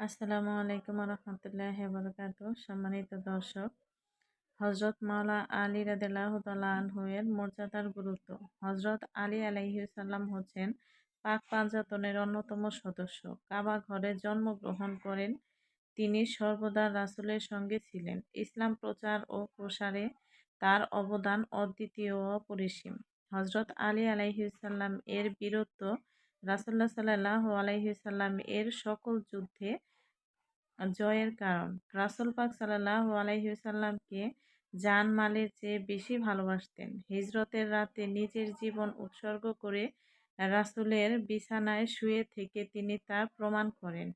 আসসালামু আলাইকুম রহমতুল্লাহ বরকাত সম্মানিত দর্শক হজরত মাওলা আলী রাদেলাহ আনহুয়ের মর্যাদার গুরুত্ব। হজরত আলী আলাইসাল্লাম হচ্ছেন পাক পাঞ্জাতনের অন্যতম সদস্য। কাবা ঘরে জন্মগ্রহণ করেন তিনি সর্বদা রাসুলের সঙ্গে ছিলেন। ইসলাম প্রচার ও প্রসারে তার অবদান অদ্বিতীয় ও অপরিসীম। হজরত আলী আলাইসাল্লাম এর বীরত্ব রাসুল্লাহ সাল্লাহ আলাইসাল্লাম এর সকল যুদ্ধে জয়ের কারণ। রাসুল পাক সাল্লাহ আলাইসাল্লামকে জান মালের চেয়ে বেশি ভালোবাসতেন। হিজরতের রাতে নিজের জীবন উৎসর্গ করে রাসুলের বিছানায় শুয়ে থেকে তিনি তা প্রমাণ করেন।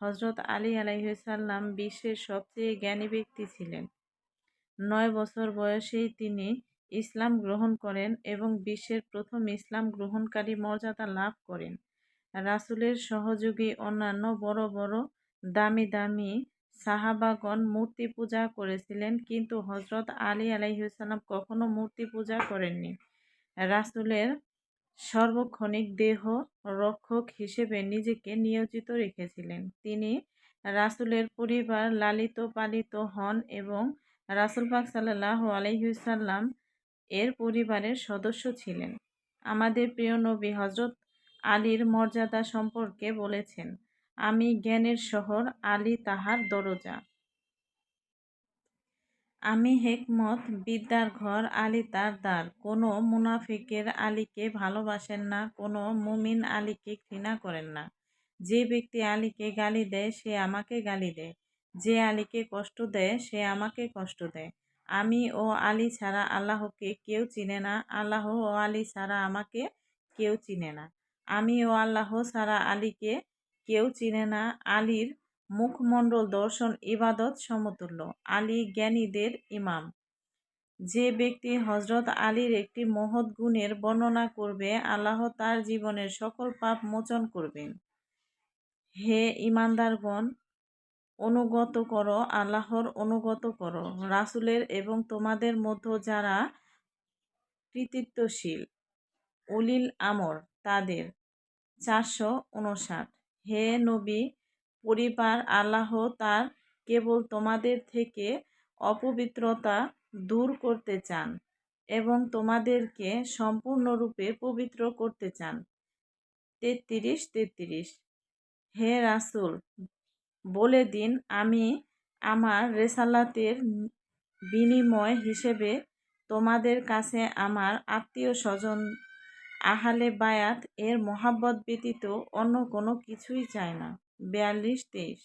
হজরত আলী আলাইসাল্লাম বিশ্বের সবচেয়ে জ্ঞানী ব্যক্তি ছিলেন। নয় বছর বয়সেই তিনি ইসলাম গ্রহণ করেন এবং বিশ্বের প্রথম ইসলাম গ্রহণকারী মর্যাদা লাভ করেন। রাসুলের সহযোগী অন্যান্য বড় বড় দামি দামি সাহাবাগণ মূর্তি পূজা করেছিলেন, কিন্তু হজরত আলী আলাইসাল্লাম কখনো মূর্তি পূজা করেননি। রাসুলের সর্বক্ষণিক দেহ রক্ষক হিসেবে নিজেকে নিয়োজিত রেখেছিলেন। তিনি রাসুলের পরিবার লালিত পালিত হন এবং রাসুল পাক সাল্লাহ আলহিসাল্লাম এর পরিবারের সদস্য ছিলেন। আমাদের প্রিয় নবী হজরত আলীর মর্যাদা সম্পর্কে বলেছেন আমি জ্ঞানের শহর, আলী তাহার দরজা। আমি হেকমত, বিদ্যার ঘর, আলী তার দ্বার। কোনো মুনাফিকের আলীকে ভালোবাসেন না, কোনো মুমিন আলীকে ঘৃণা করেন না। যে ব্যক্তি আলীকে গালি দেয়, সে আমাকে গালি দেয়। যে আলীকে কষ্ট দেয়, সে আমাকে কষ্ট দেয়। আমি ও আলী ছাড়া আল্লাহকে কেউ চিনে না। আল্লাহ ও আলী ছাড়া আমাকে কেউ চিনে না। আমি ও আল্লাহ ছাড়া আলীকে কেউ চিনে না আলীর মুখমণ্ডল দর্শন ইবাদত সমতুল্য। আলী জ্ঞানীদের ইমাম। যে ব্যক্তি হজরত আলীর একটি মহৎ গুণের বর্ণনা করবে, আল্লাহ তার জীবনের সকল পাপ মোচন করবেন। হে ইমানদারগণ, অনুগত করো, আল্লাহর অনুগত করো। রাসুলের এবং তোমাদের মধ্য যারা কৃতিত্বশীল, উলিল আমর, তাদের চারশো উনষাট হে নবী, পরিবার আল্লাহ তার কেবল তোমাদের থেকে অপবিত্রতা দূর করতে চান এবং তোমাদেরকে সম্পূর্ণরূপে পবিত্র করতে চান। তেত্রিশ তেত্রিশ। হে রাসুল, বলে দিন, আমি আমার রেসালাতের বিনিময় হিসেবে তোমাদের কাছে আমার আত্মীয় স্বজন আহালে বায়াত এর মহাব্বত ব্যতীত অন্য কোনো কিছুই চায় না। বিয়াল্লিশ তেইশ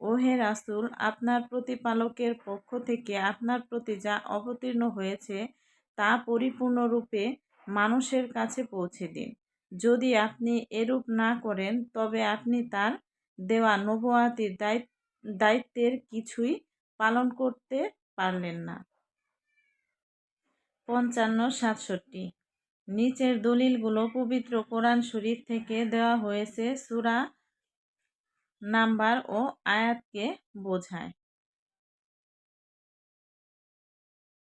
ওহে রাসুল, আপনার প্রতিপালকের পক্ষ থেকে আপনার প্রতি যা অবতীর্ণ হয়েছে তা পরিপূর্ণরূপে মানুষের কাছে পৌঁছে দিন। যদি আপনি এরূপ না করেন, তবে আপনি তার দেওয়া নবুয়াতির দায়িত্বের কিছুই পালন করতে পারলেন না। পঞ্চান্ন সাতষট্টি নিচের দলিলগুলো পবিত্র কোরআন শরীফ থেকে দেওয়া হয়েছে সুরা নাম্বার ও আয়াতকে বোঝায়।